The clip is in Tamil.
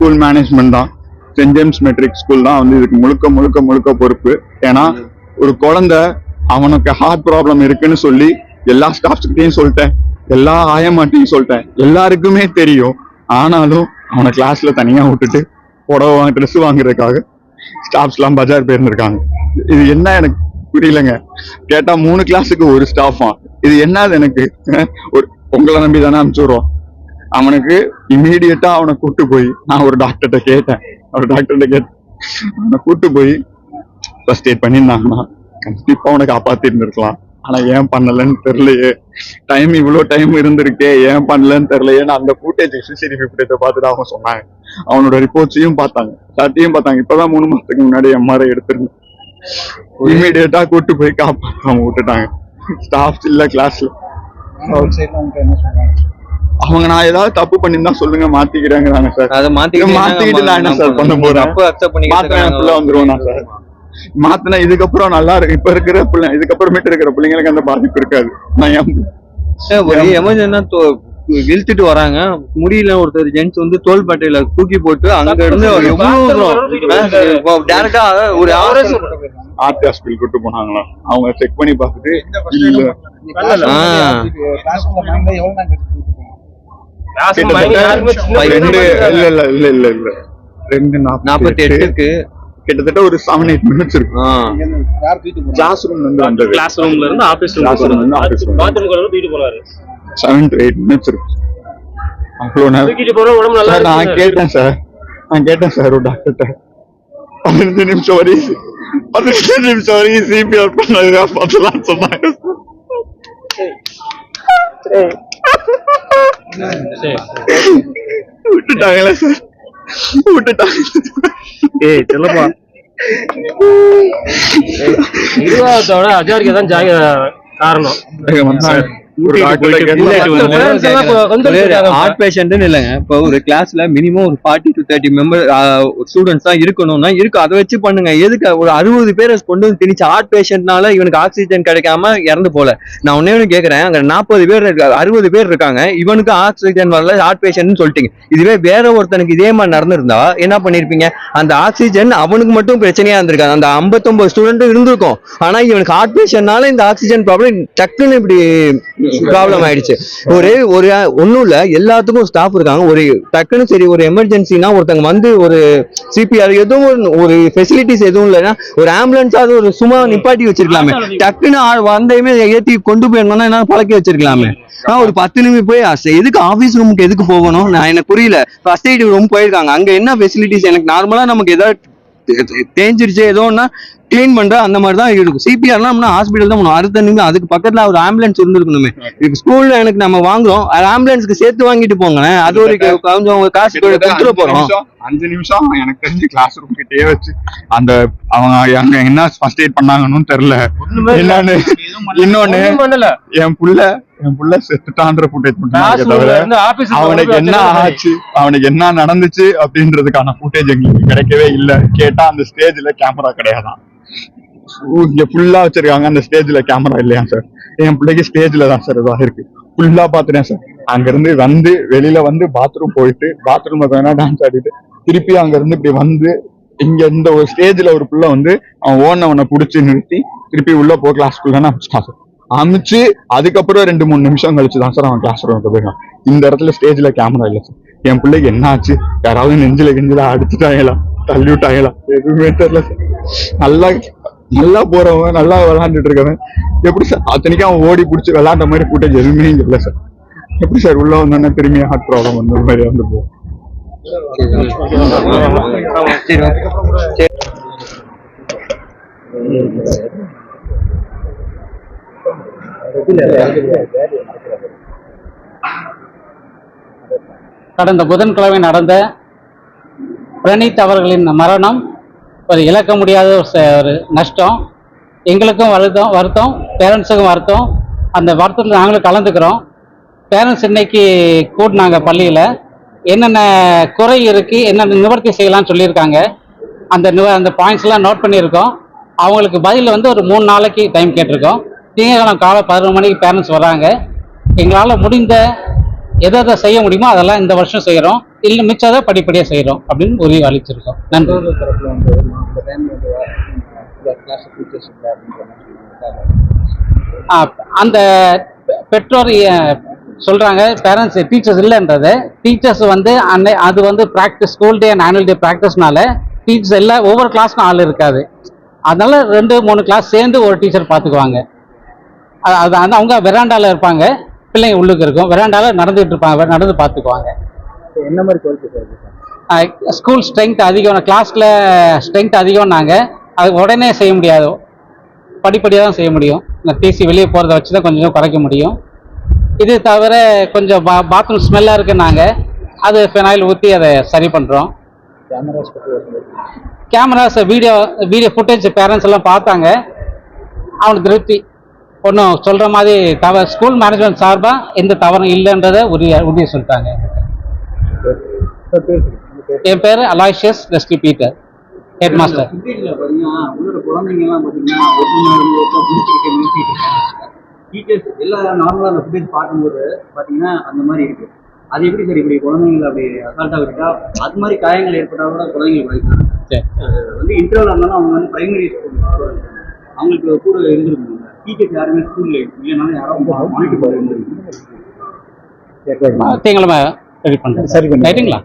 ஸ்கூல் மேனேஜ்மெண்ட் தான். சென்ட் ஜேம்ஸ் மெட்ரிக் ஸ்கூல் தான் வந்து இதுக்கு முழுக்க முழுக்க முழுக்க பொறுப்பு. ஏன்னா ஒரு குழந்தை அவனுக்கு ஹார்ட் ப்ராப்ளம் இருக்குன்னு சொல்லி எல்லா ஸ்டாஃப்ஸ்கிட்டையும் சொல்லிட்டேன். எல்லா ஆயமாட்டையும் சொல்லிட்டேன். எல்லாருக்குமே தெரியும். ஆனாலும் அவனை கிளாஸ்ல தனியா விட்டுட்டு புடவை வாங்க ட்ரெஸ் வாங்குறதுக்காக ஸ்டாஃப்ஸ் எல்லாம் பஜார் போயிருந்திருக்காங்க. இது என்ன எனக்கு புரியலங்க. கேட்டா மூணு கிளாஸுக்கு ஒரு ஸ்டாஃபா இது என்னது எனக்கு? ஒரு உங்களை நம்பி தானே அனுப்பிச்சுடுறோம் அவனுக்கு இமீடியட்டா அவனை கூட்டு போய் நான் ஒரு டாக்டர்கிட்ட கேட்டேன். ஒரு டாக்டர்கிட்ட கேட்டேன். அவனை கூட்டு போய் ஃபர்ஸ்ட் எய்ட் பண்ணியிருந்தாங்கன்னா கண்டிப்பா அவனை காப்பாத்திருந்திருக்கலாம். ஆனா ஏன் பண்ணலன்னு தெரியலையே. டைம் இவ்வளவு டைம் இருந்திருக்கே ஏன் பண்ணலன்னு தெரியலையே. நான் அந்த ஃபுட்டேஜ் சிசிடிவி ஃபுட்டேஜை பார்த்துட்டு அவங்க சொன்னாங்க. அவனோட ரிப்போர்ட்ஸையும் பார்த்தாங்க. சாட்டியும் பார்த்தாங்க. இப்பதான் மூணு மாசத்துக்கு முன்னாடி எம்ஆர்ஐ எடுத்திருந்தேன். இமீடியட்டா கூட்டு போய் காப்பாற்றாம விட்டுட்டாங்க. ஸ்டாஃப்ஸ் இல்ல கிளாஸ்ல அவங்க நான் ஏதாவது தப்பு பண்ணிருந்தா சொல்லுங்க மாத்திக்கிறாங்க சார். அதை மாத்திக்கிட்டு மாத்திக்கிட்டு நான் என்ன சார் பண்ண போறேன்? தப்பு அக்செப்ட் மாத்தினா புள்ள வந்துருவோம் நான் சார் மாத்தினா இதுக்கப்புறம் நல்லா இருக்கு. இப்ப இருக்கிற பிள்ளை இதுக்கப்புறமேட்டு இருக்கிற பிள்ளைங்களுக்கு அந்த பாதிப்பு இருக்காது. நான் ஏன் ஒரு எமர்ஜென்டா இழுத்துட்டு வராங்க. முடியல ஒருத்தர் ஜென்ஸ் வந்து தோள்பட்டையில தூக்கி போட்டு அங்க இருந்து டேரக்டா ஒரு ஆவரேஜ் ஆர்டி ஹாஸ்பிட்டல் கூட்டு போனாங்களா? அவங்க செக் பண்ணி பார்த்துட்டு ரெண்டு இல்ல இல்ல இல்ல இல்ல இல்ல. ரெண்டு நாற்பத்தி நாற்பத்தி எட்டு எட்டுக்கு கிட்டத்தட்ட ஒரு செவன் எயிட் மினிட்ஸ் இருக்கும் போறாங்க? கிளாஸ் ரூம்ல இருந்து கிளாஸ் ரூம்ல ஆபீஸ் room. பாத்ரூம் கூட தூக்கிட்டு போறாரு. டு மினிட்ஸ் இருக்கும் அவ்வளவு நேரம். தூக்கிட்டு போற உடம்பு நல்லா சார் நான் இருக்கு கேட்டேன் சார். நான் கேட்டேன் சார் ஒரு டாக்டர்கிட்ட பதினஞ்சு நிமிஷம் வரையும் பதினஞ்சு நிமிஷம் வரையும் சிபிஆர் பண்ணதுக்கா பார்த்தலாம் சொன்னாங்க. விட்டுட்டாங்களே சார் விட்டுட்டாங்க ஏய் செல்லப்பா நிர்வாகத்தோட அஜாரிக்கு தான் காரணம். இல்லைங்க. இப்போ ஒரு கிளாஸ்ல மினிமம் ஒரு forty to thirty member students தான் இருக்கணும்னா இருக்கு. அதை வச்சு பண்ணுங்க. எதுக்கு? ஒரு அறுபது பேரை கொண்டு வந்து திணிச்சு ஹார்ட் பேஷண்ட்னால இவனுக்கு ஆக்சிஜன் கிடைக்காம இறந்து போல. நான் ஒன்னே ஒன்று கேட்கறேன் அங்க நாற்பது பேர் இருக்காங்க அறுபது பேர் இருக்காங்க. இவனுக்கு ஆக்சிஜன் வரல ஹார்ட் பேஷண்ட்னு சொல்லிட்டீங்க. இதுவே வேற ஒருத்தனுக்கு இதே மாதிரி நடந்திருந்தா என்ன பண்ணிருப்பீங்க? அந்த ஆக்சிஜன் அவனுக்கு மட்டும் பிரச்சனையா இருந்திருக்காது. அந்த 59 ஸ்டூடெண்ட் இருந்திருக்கும். ஆனா இவனுக்கு ஹார்ட் பேஷண்ட்னால இந்த ஆக்சிஜன் ப்ராப்ளம் டக்குன்னு இப்படி ப்ராப்ளம் ஆயிடுச்சு. ஒரு ஒரு ஒண்ணும் இல்ல. எல்லாத்துக்கும் ஸ்டாஃப் இருக்காங்க. ஒரு டக்குன்னு சரி ஒரு எமர்ஜென்சினா ஒருத்தங்க வந்து ஒரு சிபிஆர் எதுவும் ஒரு- ஃபெசிலிட்டிஸ் எதுவும் இல்லைன்னா ஒரு ஆம்புலன்ஸாவது ஒரு சும்மா நிப்பாட்டி வச்சிருக்கலாமே. டக்குன்னு வந்தையுமே ஏத்தி கொண்டு போயிடணும்னா என்ன பழக்கி வச்சிருக்கலாமே. ஆ ஒரு பத்து நிமிஷம் போய் எதுக்கு ஆபீஸ் ரூமுக்கு எதுக்கு போகணும்? நான் எனக்கு புரியல. ஃபர்ஸ்ட் எய்ட் ரூம் போயிருக்காங்க. அங்க என்ன ஃபெசிலிட்டிஸ் எனக்கு நார்மலா நமக்கு ஏதாவது தேஞ்சிருச்சு. ஏதோன்னா க்ளீன் பண்ற அந்த மாதிரி தான் இருக்கும் சிபிஆர்லாம் ஹாஸ்பிட்டல் தான் பண்ணுவோம் அடுத்த நிமிஷம் அதுக்கு பக்கத்துல ஒரு ஆம்புலன்ஸ் இருந்திருக்கணுமே. இப்போ ஸ்கூல்ல எனக்கு நம்ம வாங்குறோம். அது ஆம்புலன்ஸ்க்கு சேர்த்து வாங்கிட்டு போங்களேன். அது ஒரு கொஞ்சம் காசு கொடுத்துட அஞ்சு போறோம். நிமிஷம், அஞ்சு நிமிஷம் எனக்கு தெரிஞ்சு கிளாஸ் ரூம் கிட்டே வச்சு அந்த அவங்க அங்க என்ன ஃபர்ஸ்ட் எய்ட் பண்ணாங்கன்னு தெரியல. என்னன்னு இன்னொன்னு என் புள்ள என் புள்ள செத்துட்டான்ற ஃபுட்டேஜ் ரூம்ல தவிர அவனுக்கு என்ன ஆச்சு? அவனுக்கு என்ன நடந்துச்சு? அப்படின்றதுக்கான ஃபுட்டேஜ் எங்களுக்கு கிடைக்கவே இல்ல. கேட்டா அந்த ஸ்டேஜ்ல கேமரா கிடையாதான். இங்க ஃபுல்லா வச்சிருக்காங்க. அந்த ஸ்டேஜ்ல கேமரா இல்லையா சார் என் பிள்ளைக்கு ஸ்டேஜ்ல தான் சார் இதாக இருக்கு. ஃபுல்லா பாத்துட்டேன் சார் அங்க இருந்து வந்து வெளியில வந்து பாத்ரூம் போயிட்டு பாத்ரூம்ல வேணா டான்ஸ் ஆடிட்டு திருப்பி அங்க இருந்து இப்படி வந்து இங்க இந்த ஒரு ஸ்டேஜ்ல ஒரு புள்ள வந்து அவன் ஓனவனை புடிச்சு நிறுத்தி திருப்பி உள்ள போ கிளாஸ்க்குள்ளன்னு அமிச்சிட்டான் சார் அமிச்சு அதுக்கப்புறம் ரெண்டு மூணு நிமிஷம் கழிச்சு தான் சார் அவன் கிளாஸ் ரூம் போயிருக்கான் இந்த இடத்துல ஸ்டேஜ்ல கேமரா இல்ல சார் என் பிள்ளைக்கு என்ன ஆச்சு? யாராவது நெஞ்சில கெஞ்சில அடிச்சுட்டாங்களா? தள்ளி விட்டாங்களா எதுவுமே தெரியல சார் நல்லா நல்லா போறவன் நல்லா விளாண்டுட்டு இருக்கவன். எப்படி சார் அத்தனைக்கும் அவன் ஓடி பிடிச்சி விளாண்ட மாதிரி ஃபுட்டேஜ் எதுவுமே இங்க இல்ல சார் எப்படி சார் உள்ள வந்தோன்னா திரும்பி ஹார்ட் ப்ராப்ளம் வந்த மாதிரி வந்து போகும். சரி. கடந்த புதன்கிழமை நடந்த பிரணீத் அவர்களின் மரணம் ஒரு இழக்க முடியாத ஒரு ச- ஒரு நஷ்டம். எங்களுக்கும் வருத்தம் வருத்தம் பேரண்ட்ஸுக்கும் வருத்தம். அந்த வருத்தத்தில் நாங்களும் கலந்துக்கிறோம். பேரண்ட்ஸ் இன்னைக்கு கூட்டினாங்க பள்ளியில். என்னென்ன குறை இருக்குது என்னென்ன நிவர்த்தி செய்யலாம்னு சொல்லியிருக்காங்க. அந்த நிவ அந்த பாயிண்ட்ஸ்லாம் நோட் பண்ணியிருக்கோம். அவங்களுக்கு பதில் வந்து ஒரு மூணு நாளைக்கு டைம் கேட்டிருக்கோம். திங்கட்கிழமை காலை பதினொரு மணிக்கு பேரண்ட்ஸ் வராங்க எங்களால் முடிந்த எதை எதை செய்ய முடியுமோ அதெல்லாம் இந்த வருஷம் செய்கிறோம் இல்லை மிச்சதை படிப்படியாக செய்கிறோம் அப்படின்னு உறுதி அளிச்சிருக்கோம். நன்றி. அந்த பெற்றோர் சொல்கிறாங்க பேரண்ட்ஸ் டீச்சர்ஸ் இல்லைன்றது. டீச்சர்ஸ் வந்து அன்னை அது வந்து practice school day and annual day ப்ராக்டிஸ்னால teachers எல்லாம் ஒவ்வொரு கிளாஸ்க்கும் ஆள் இருக்காது. அதனால ரெண்டு மூணு கிளாஸ் சேர்ந்து ஒரு டீச்சர் பார்த்துக்குவாங்க அது அது அவங்க வெராண்டால இருப்பாங்க. பிள்ளைங்க உள்ளுக்கு இருக்கும். வெராண்டால நடந்துட்டு இருப்பாங்க. நடந்து பார்த்துக்குவாங்க என்ன மாதிரி கோரிக்கை ஸ்கூல் ஸ்ட்ரென்த் அதிகம். கிளாஸில் ஸ்ட்ரென்த் அதிகம் நாங்கள் அது உடனே செய்ய முடியாது. படிப்படியாக தான் செய்ய முடியும். இந்த டிசி வெளியே போகிறத வச்சு தான் கொஞ்சம் குறைக்க முடியும். இது தவிர கொஞ்சம் பா பாத்ரூம் ஸ்மெல்லாக இருக்கு நாங்கள் அது ஃபினாயில் ஊற்றி அதை சரி பண்ணுறோம் cameras video video footage parents எல்லாம் பார்த்தாங்க. அவனுக்கு திருப்தி. ஒன்றும் சொல்கிற மாதிரி தவ ஸ்கூல் மேனேஜ்மெண்ட் சார்பாக எந்த தவறும் இல்லைன்றதை உறுதியாக உறுதியை சொல்லிட்டாங்க. என் பேர் Aloysius Leslie Peter head master teachers எல்லாம் நார்மலாக அந்த ஃபுட்டேஜ் பார்க்கும்போது பார்த்தீங்கன்னா அந்த மாதிரி இருக்கு. அது எப்படி சார் இப்படி குழந்தைங்களை அப்படி அசால்ட்டாக விட்டா அது மாதிரி காயங்கள் ஏற்பட்டால் கூட சரி. அது வந்து இன்டர்வல் இருந்தாலும் அவங்க வந்து பிரைமரி ஸ்கூல் அவங்களுக்கு கூட இருந்திருக்கணும் ரெடி பண்ணுறேன் சரி பண்ணி ரைட்டுங்களா